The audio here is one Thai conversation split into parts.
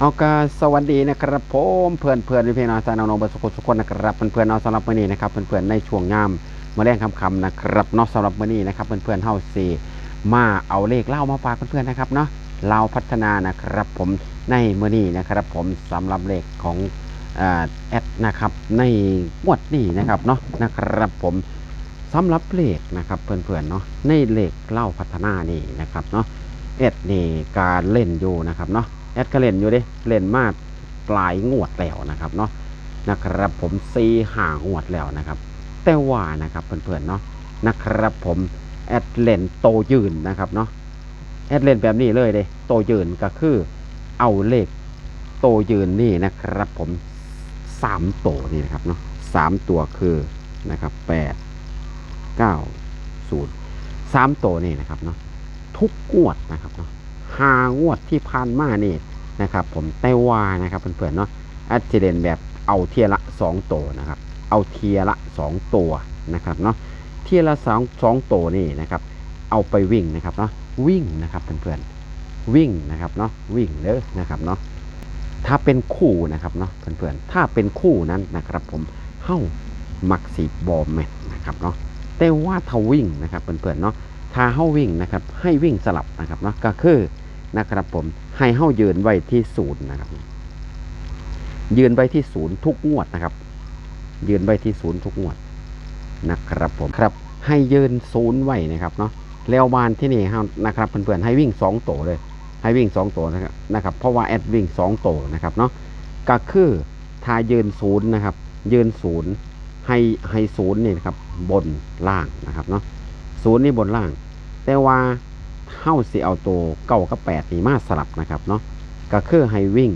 เอากาสวัสดีนะครับผมเพื่อนเพื่อนพี่น้องสาวน้องๆเบอร์สุขสุขคนนะครับเพื่อนเพื่อนๆเอาสำหรับมื้อนี้นะครับเพื่อนเพื่อนในช่วงยามมาแรงคำคำนะครับเนาะสำหรับมื้อนี้นะครับเพื่อนเพื่อนๆเฮาสีมาเอาเลขเล่ามาฝากเพื่อนเพื่อนนะครับเนาะเราพัฒนานะครับผมในมื้อนี้นะครับ ผมสำหรับเลขของอ่าแอดนะครับในงวดนี้นะครับเนาะนะครับผมสำหรับเลขนะครับเพื่อนเพื่อนเนาะในเลขเล่าพัฒนานี่นะครับเนาะแอดนี่การเล่นอยู่นะครับเนาะ ดก็เล่นอยู่ดิเล่นมาปลายงวดแล้วนะครับเนาะนะครับผมซีห่างวดแล้วนะครับ แต่ว่านะครับเพื่อนๆเนาะนะครับผมแอดเล่นโตยืนนะครับเนาะแอดเล่นแบบนี้เลยเด้โตยืนก็คือเอาเลขโตยืนนี่นะครับผมสามโตนี่นะครับเนาะสามตัวคือนะครับแปดเก้าศูนย์สามโตนี่นะครับเนาะทุกงวดนะครับเนาะ หางวดที่ผ่านมานี่นะครับ ผมแต่ว่านะครับเพื่อนๆเนาะแอัจเดนแบบเอาเทียละ2ตัวนะครับ เอาเทียละ 2 ตัวนะครับเนาะเทียละสองสองตัวนี่นะครับ เอาไปวิ่งนะครับเนาะวิ่งนะครับเพื่อนๆวิ่งนะครับเนาะวิ่งเด้อนะครับเนาะถ้าเป็นคู่นะครับเนาะเพื่อนๆถ้าเป็นคู่นั้นนะครับ ผมเข้ามักสีบอมแมทนะครับเนาะแต่ว่าถ้าวิ่งนะครับเพื่อนๆเนาะ ถ้าเฮาวิ่งนะครับ ให้วิ่งสลับนะครับเนาะก็คือนะครับผมให้เฮายืนไว้ที่ศูนย์นะครับ ยืนไว้ที่ศูนย์ทุกงวดนะครับ ยืนไว้ที่ศูนย์ทุกงวดนะครับผมครับ ให้ยืนศูนย์ไว้นะครับเนาะแล้วบานที่นี่เฮานะครับเพื่อนๆให้วิ่งสองโตเลย ให้วิ่งสองโตนะครับนะครับ เพราะว่าแอดวิ่งสองโตนะครับเนาะก็คือถ้ายืนศูนย์นะครับ ยืนศูนย์ให้ให้ศูนย์นี่นะครับ บนล่างนะครับเนาะ ศูนย์นี่บนล่าง แต่ว่าเฮ้าสิเอาตัวเก้ากับแปดนี่มาสลับนะครับเนาะก็คือให้วิ่ง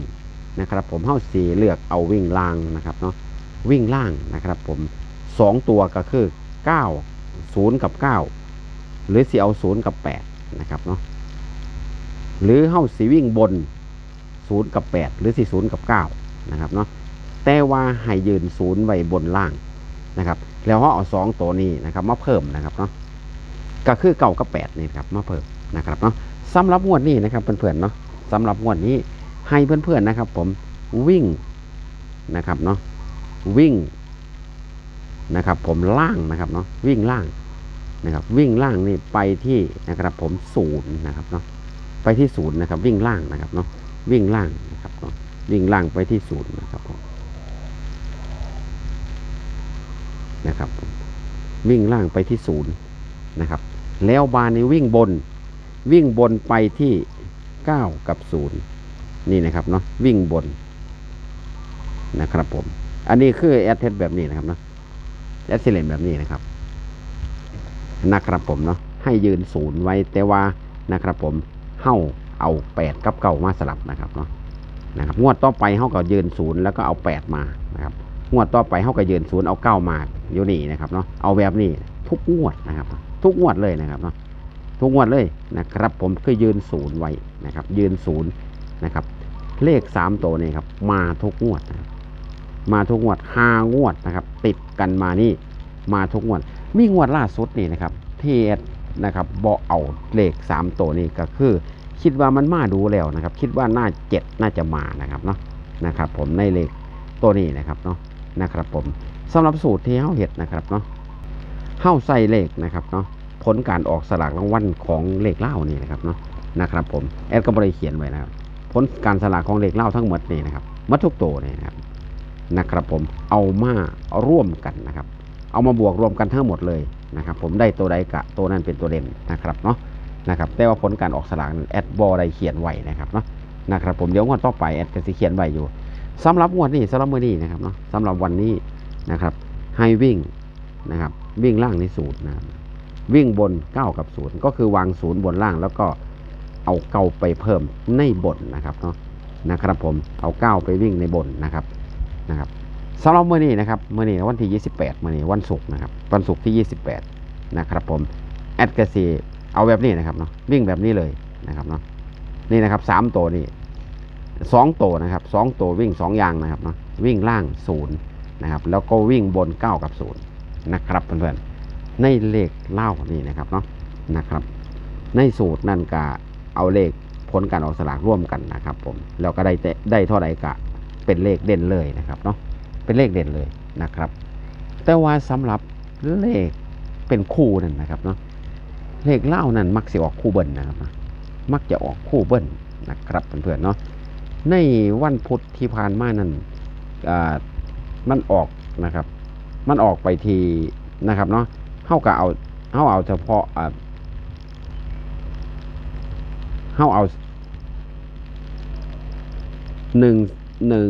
นะครับผมเฮ้าสีเลือกเอาวิ่งล่างนะครับเนาะวิ่งล่างนะครับผมสองตัวก็คือเก้าศูนย์กับเก้าหรือสิเอาศูนย์กับแปดนะครับเนาะหรือเฮ้าสีวิ่งบนศูนย์กับแปดหรือสี่ศูนย์กับเก้านะครับเนาะแต่ว่าให้ยืนศูนย์ไว้บนล่างนะครับ แล้วเขาเอาสองตัวนี้นะครับมาเพิ่มนะครับเนาะ ก็คือเก่ากับแปดนี่ครับมาเพิ่มนะครับเนาะสำหรับงวดนี้นะครับเพื่อนๆเนาะสำหรับงวดนี้ให้เพื่อนๆนะครับ ผมวิ่งนะครับเนาะวิ่งนะครับ ผมล่างนะครับเนาะวิ่งล่างนะครับวิ่งล่างนี่ไปที่นะครับผมศูนย์นะครับเนาะไปที่ศูนย์นะครับ วิ่งล่างนะครับเนาะวิ่งล่างนะครับเนาะวิ่งล่างไปที่ศูนย์นะครับผมนะครับวิ่งล่างไปที่ศูนย์ นะครับ แล้วบานนี้วิ่งบนวิ่งบนไปที่ 9 กับ 0 นี่นะครับเนาะวิ่งบนนะครับผม อันนี้คือแอดเทสแบบนี้นะครับเนาะแอดเซเลนแบบนี้นะครับนะครับผมเนาะให้ยืนศูนย์ไว้แต่ว่านะครับผมเฮ้าเอา 8 กับเก่ามาสลับนะครับเนาะนะครับงวดต่อไปเฮ้าก็ยืนศูนย์แล้วก็เอา 8 มานะครับงวดต่อไปเฮ้าก็ยืนศูนย์เอาเก้ามาอยู่นี่นะครับเนาะเอาแบบนี้ทุกงวดนะครับ ทุกงวดเลยนะครับเนาะทุกงวดเลยนะครับ ผมคือยืนศูนย์ไว้นะครับ ยืนศูนย์นะครับ เลขสามตัวนี่ครับ มาทุกงวดนะมาทุกงวดห้างวดนะครับ ติดกันมานี่มาทุกงวด มีงวดล่าสุดนี่นะครับเอสนะครับบอเอาเลขสามตัวนี่ก็คือ คิดว่ามันมาดูแล้วนะครับ คิดว่าน่าเจ็ดน่าจะมานะครับเนาะนะครับ ผมในเลขตัวนี้นะครับเนาะนะครับ ผมสำหรับสูตรที่เฮาเห็ดนะครับเนาะ เฮาใส่เลขนะครับเนาะผลการออกสลากรางวัลของเลขเล่านี่นะครับเนาะนะครับผมแอดก็บริเขียนไว้นะครับผลการสลากของเลขเล่าทั้งหมดนี่นะครับมัดทุกตัวนี่นะครับนะครับผมเอามาร่วมกันนะครับ เอามาบวกรวมกันทั้งหมดเลยนะครับ ผมได้ตัวใดกะตัวนั้นเป็นตัวเด่นนะครับเนาะนะครับแต่ว่าผลการออกสลากแอดบอได้เขียนไว้นะครับเนาะนะครับผมเดี๋ยวงวดต่อไปแอดก็จะเขียนไว้อยู่สำหรับงวดนี้สำหรับมือนี้นะครับเนาะสำหรับวันนี้นะครับให้วิ่งนะครับ วิ่งล่างในสูตรนะครับวิ่งบน9กับ0ก็คือวางศูนย์บนล่างแล้วก็เอาเก้าไปเพิ่มในบนนะครับเนาะนะครับผมเอาเก้าไปวิ่งในบนนะครับนะครับสำหรับเมื่อนี้นะครับเมื่อนี้วันที่ 28มื่อนี้วันศุกร์นะครับวันศุกร์ที่ 28 นะครับผมแอดกระซีเอาแบบนี้นะครับเนาะวิ่งแบบนี้เลยนะครับเนาะนี่นะครับสามตัวนี่สองตัวนะครับสองตัววิ่งสองย่างนะครับเนาะวิ่งล่างศูนย์นะครับแล้วก็วิ่งบน 9 กับ 0 นะครับเพื่อนๆในเลขเล่านี่นะครับเนาะนะครับ ในสูตรนั่นก็เอาเลขผลการออกสลากร่วมกันนะครับ ผมแล้วก็ได้ได้เท่าไหร่กะเป็นเลขเด่นเลยนะครับเนาะเป็นเลขเด่นเลยนะครับ แต่ว่าสำหรับเลขเป็นคู่นั่นนะครับเนาะเลขเล่านั่นมักสิออกคู่เบิ้ลนะครับมักจะออกคู่เบิ้ลนะครับเพื่อนๆเนาะในวันพุธที่ผ่านมานั่นมันออกนะครับ มันออกไปทีนะครับเนาะเท่ากับเอาเท่าเอาเฉพาะเท่าเอาหนึ่งหนึ่ง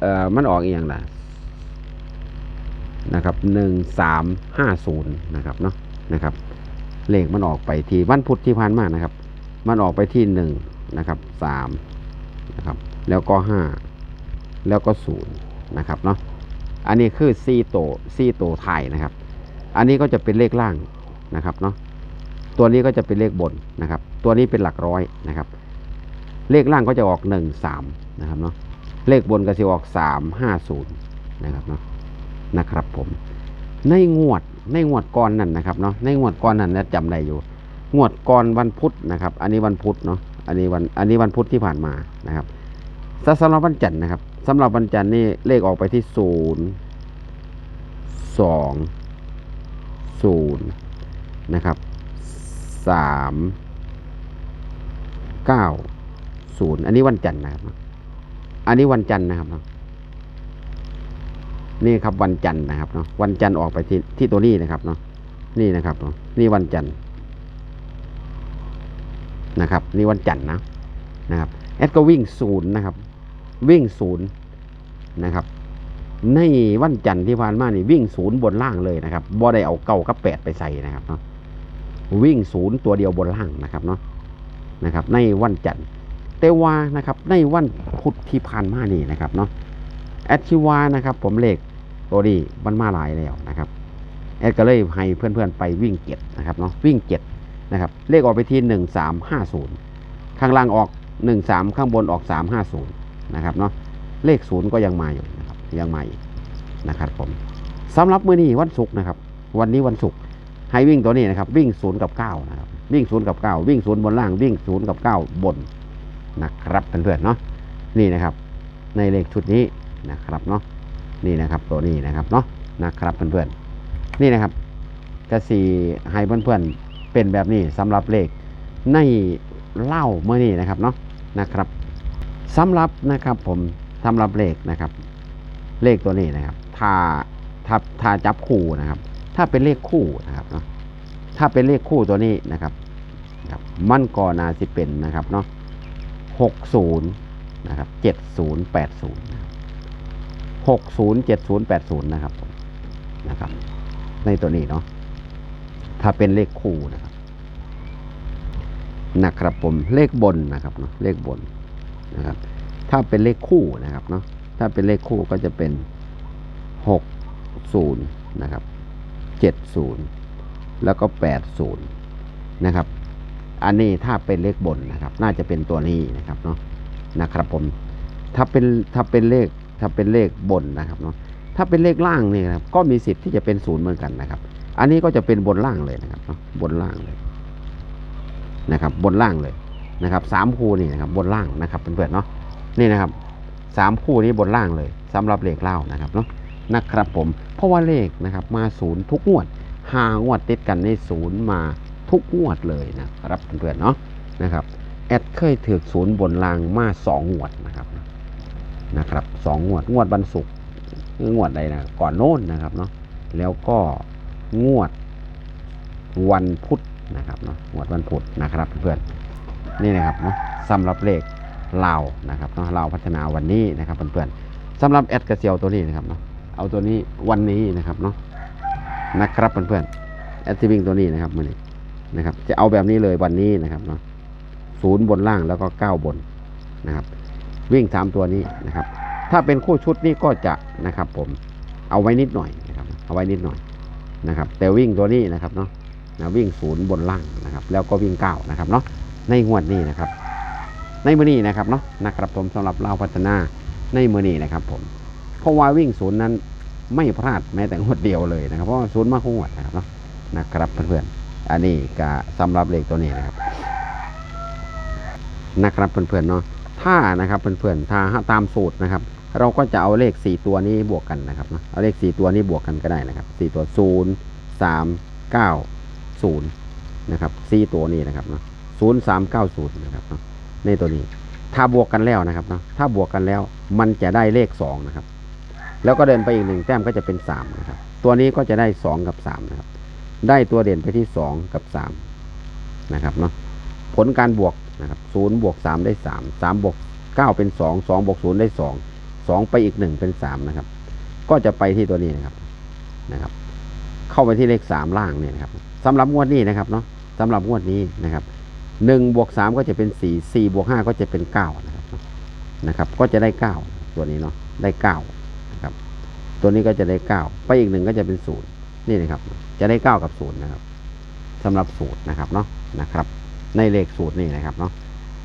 เอ่อมันออกอีกอย่างละนะครับหนึ่งสามห้าศูนย์นะครับเนาะนะครับเลขมันออกไปที่วันพุธที่ผ่านมานะครับ มันออกไปที่หนึ่งนะครับสามนะครับ แล้วก็ห้าแล้วก็ศูนย์นะครับเนาะ อันนี้คือซีโตซีโตไทยนะครับ อันนี้ก็จะเป็นเลขล่างนะครับเนาะตัวนี้ก็จะเป็นเลขบนนะครับ ตัวนี้เป็นหลักร้อยนะครับ เลขล่างก็จะออกหนึ่งสามนะครับเนาะเลขบนก็จะออกสามห้าศูนย์นะครับเนาะนะครับ ผม ในงวดในงวดก่อนนั่นนะครับเนาะในงวดก่อนนั่นนะจำได้อยู่ งวดก่อนวันพุธนะครับ อันนี้วันพุธเนาะอันนี้วันอันนี้วันพุธที่ผ่านมานะครับสสำหรับวันจันทร์นะครับ สำหรับวันจันทร์นี่เลขออกไปที่ศูนย์สองศูนย์นะครับสามเก้าศูนย์อันนี้วันจันทร์นะครับ อันนี้วันจันทร์นะครับเนาะนี่ครับวันจันทร์นะครับเนาะวันจันทร์ออกไปที่ที่ตัวนี้นะครับเนาะนี่นะครับเนาะนี่วันจันทร์นะครับ นี่วันจันทร์นะนะครับแอดก็วิ่งศูนย์นะครับ วิ่งศูนย์นะครับ ในวันจันทร์ที่ผ่านมานี่วิ่งศูนย์บนล่างเลยนะครับบ่ได้เอาเก้ากับแปดไปใส่นะครับเนาะวิ่งศูนย์ตัวเดียวบนล่างนะครับเนาะนะครับ ในวันจันทร์แต่ว่านะครับในวันพุธที่ผ่านมานี่นะครับเนาะแอดชิวานะครับ ผมเลขตัวนี้มันมาหลายแล้วนะครับแอดก็เลยให้เพื่อนๆไปวิ่งเจ็ดนะครับเนาะวิ่งเจ็ดนะครับเลขออกไปที่หนึ่งสามห้าศูนย์ข้างล่างออกหนึ่งสามข้างบนออกสามห้าศูนย์ นะครับเนาะเลขศูนย์ก็ยังมาอยู่นะครับยังมาอีกนะครับผมสำหรับมื้อนี้วันศุกร์นะครับ วันนี้วันศุกร์ให้วิ่งตัวนี้นะครับ วิ่งศูนย์กับเก้านะครับวิ่งศูนย์กับเก้าวิ่งศูนย์บนล่างวิ่งศูนย์กับเก้าบนนะครับเพื่อนๆเนาะนี่นะครับ ในเลขชุดนี้นะครับเนาะนี่นะครับตัวนี้นะครับเนาะนะครับเพื่อนๆนี่นะครับจะสีให้เพื่อนๆเป็นแบบนี้สำหรับเลขในเล่าเมื่อนี้นะครับเนาะนะครับ สำหรับนะครับผมสำหรับเลขนะครับ เลขตัวนี้นะครับ ถ้าถ้าถ้าจับคู่นะครับ ถ้าเป็นเลขคู่นะครับเนาะถ้าเป็นเลขคู่ตัวนี้นะครับครับมันก็นาสิเป็นนะครับเนาะหกศูนย์นะครับเจ็ดศูนย์แปดศูนย์หกศูนย์เจ็ดศูนย์แปดศูนย์นะครับนะครับ ในตัวนี้เนาะถ้าเป็นเลขคู่นะครับนะครับผมเลขบนนะครับเนาะเลขบน นะครับ ถ้าเป็นเลขคู่นะครับเนาะถ้าเป็นเลขคู่ก็จะเป็นหกศูนย์นะครับเจ็ดศูนย์แล้วก็แปดศูนย์นะครับ อันนี้ถ้าเป็นเลขบนนะครับ น่าจะเป็นตัวนี้นะครับเนาะนะครับผมถ้าเป็นถ้าเป็นเลขถ้าเป็นเลขบนนะครับเนาะถ้าเป็นเลขล่างนี่นะครับก็มีสิทธิ์ที่จะเป็นศูนย์เหมือนกันนะครับ อันนี้ก็จะเป็นบนล่างเลยนะครับเนาะบนล่างเลยนะครับ บนล่างเลย นะครับสามคู่นี่นะครับบนล่างนะครับเพื่อนๆเนาะนี่นะครับสามคู่นี้บนล่างเลยสำหรับเลขเล่านะครับเนาะนะครับผมเพราะว่าเลขนะครับมาศูนย์ทุกงวดหางวดติดกันในศูนย์มาทุกงวดเลยนะครับเพื่อนๆเนาะนะครับแอดเคยถือศูนย์บนล่างมาสองงวดนะครับนะครับสองงวดงวดวันศุกร์งวดใดนะก่อนโน้นนะครับเนาะแล้วก็งวดวันพุธนะครับเนาะงวดวันพุธนะครับเพื่อน นี่นะครับเนาะสำหรับเลขลาวนะครับเนาะลาวพัฒนาวันนี้นะครับเพื่อนๆสำหรับแอดกระเซียวตัวนี้นะครับเนาะเอาตัวนี้วันนี้นะครับเนาะนะครับเพื่อนๆแอดที่วิ่งตัวนี้นะครับมือนี้นะครับ จะเอาแบบนี้เลยวันนี้นะครับเนาะศูนย์บนล่างแล้วก็เก้าบนนะครับ วิ่งสามตัวนี้นะครับ ถ้าเป็นคู่ชุดนี้ก็จะนะครับผมเอาไว้นิดหน่อยนะครับ เอาไว้นิดหน่อยนะครับ แต่วิ่งตัวนี้นะครับเนาะนะวิ่งศูนย์บนล่างนะครับ แล้วก็วิ่งเก้านะครับเนาะ ในงวดนี้นะครับ ในมือนี้นะครับเนาะนะครับผมสำหรับเราพัฒนาในมือนี้นะครับ ผมเพราะว่าวิ่งศูนย์นั้นไม่พลาดแม้แต่งวดเดียวเลยนะครับ เพราะศูนย์มาคงวดนะครับเนาะนะครับเพื่อนๆอันนี้ก็สำหรับเลขตัวนี้นะครับ นะครับเพื่อนๆเนาะถ้านะครับเพื่อนๆถ้าตามสูตรนะครับ เราก็จะเอาเลข 4 ตัวนี้บวกกันนะครับเนาะเอาเลข 4 ตัวนี้บวกกันก็ได้นะครับ 4 ตัว 0 3 9 0 นะครับ 4 ตัวนี้นะครับนะ เนย์สาะ0 3 9 0นย์นะครับเนาะในตัวนี้ ถ้าบวกกันแล้วนะครับเนาะถ้าบวกกันแล้วมันจะได้เลข2นะครับ แล้วก็เดินไปอีกหนึ่งแต้มก็จะเป็น3นะครับ ตัวนี้ก็จะได้2กับ3นะครับ ได้ตัวเด่นไปที่2กับ3นะครับเนาะผลการบวกนะครับ0บวก3ได้3 3บวก9เป็น2 2บวก0ได้2 2ไปอีก1เป็น3นะครับ ก็จะไปที่ตัวนี้นะครับนะครับ เข้าไปที่เลข3ล่างเนี่ยนะครับสำหรับงวดนี้นะครับเนาะสำหรับงวดนี้นะครับ 1บวก3ก็จะเป็น4 4บวก5ก็จะเป็น9นะครับนะครับ ก็จะได้ 9 ตัวนี้เนาะได้9นะครับตัวนี้ก็จะได้ 9 ไปอีกหนึ่งก็จะเป็นศูนย์นี่นะครับ จะได้ 9 กับศูนย์นะครับสำหรับสูตรนะครับเนาะนะครับ ในเลขสูตรนี่นะครับเนาะ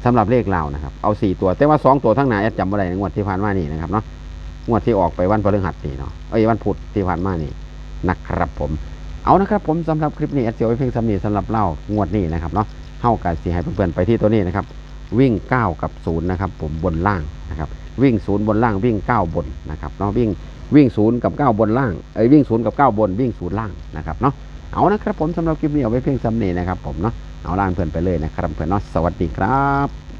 สำหรับเลขเรานะครับเอาสี่ตัว แต่ว่าสองตัวทั้งหนาแอดจำอะไรในงวดที่ผ่านมานี่นะครับเนาะงวดที่ออกไปวันพฤหัสนี่เนาะเอ้ยวันพุธที่ผ่านมานี่นะครับผมเอานะครับผมสำหรับคลิปนี้แอดเสียวว้เพียงสำนีสำหรับเล่างวดนี้นะครับเนาะ เฮากับสีให้เพื่อนๆไปที่ตัวนี้นะครับ วิ่ง 9 กับ0นะครับผมบนล่างนะครับวิ่ง 0 บนล่างวิ่ง 9 บนนะครับเนาะวิ่งวิ่ง 0 กับ 9 บนล่างเอ้ยวิ่ง 0 กับ 9 บนวิ่ง 0 ล่างนะครับเนาะเอานะครับผมสำหรับคลิปนี้เอาไว้เพียงสำนีนะครับผมเนาะเอาล่างเพื่อนไปเลยนะครับเพื่อนเนาะสวัสดีครับ